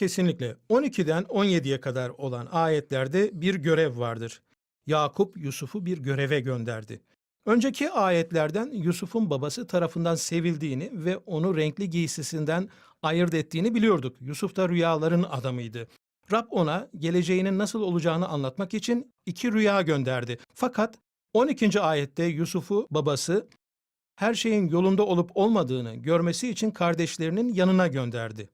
Kesinlikle. 12'den 17'ye kadar olan ayetlerde bir görev vardır. Yakup Yusuf'u bir göreve gönderdi. Önceki ayetlerden Yusuf'un babası tarafından sevildiğini ve onu renkli giysisinden ayırt ettiğini biliyorduk. Yusuf da rüyaların adamıydı. Rab ona geleceğinin nasıl olacağını anlatmak için iki rüya gönderdi. Fakat 12. ayette Yusuf'u babası her şeyin yolunda olup olmadığını görmesi için kardeşlerinin yanına gönderdi.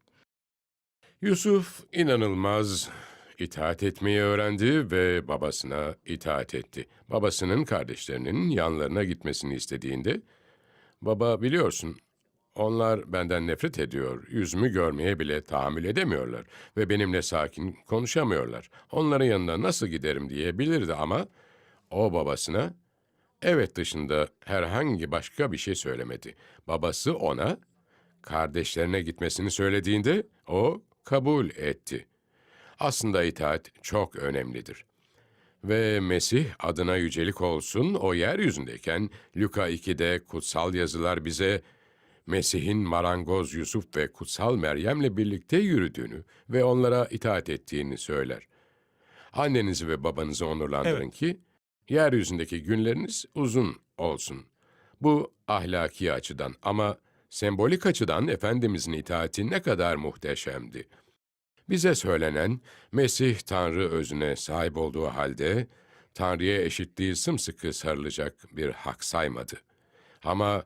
Yusuf inanılmaz itaat etmeyi öğrendi ve babasına itaat etti. Babasının kardeşlerinin yanlarına gitmesini istediğinde, baba biliyorsun onlar benden nefret ediyor, yüzümü görmeye bile tahammül edemiyorlar ve benimle sakin konuşamıyorlar. Onların yanına nasıl giderim diyebilirdi ama o babasına evet dışında herhangi başka bir şey söylemedi. Babası ona kardeşlerine gitmesini söylediğinde o kabul etti. Aslında itaat çok önemlidir. Ve Mesih adına yücelik olsun o yeryüzündeyken Luka 2'de kutsal yazılar bize Mesih'in marangoz Yusuf ve kutsal Meryem'le birlikte yürüdüğünü ve onlara itaat ettiğini söyler. Annenizi ve babanızı onurlandırın Evet. ki yeryüzündeki günleriniz uzun olsun. Bu ahlaki açıdan ama sembolik açıdan Efendimizin itaati ne kadar muhteşemdi. Bize söylenen Mesih Tanrı özüne sahip olduğu halde Tanrı'ya eşitliği sımsıkı sarılacak bir hak saymadı. Ama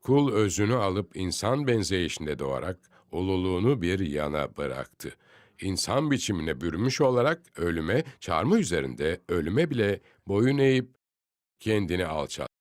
kul özünü alıp insan benzeyişinde doğarak ululuğunu bir yana bıraktı. İnsan biçimine bürünmüş olarak ölüme, çarmıh üzerinde ölüme bile boyun eğip kendini alçalttı.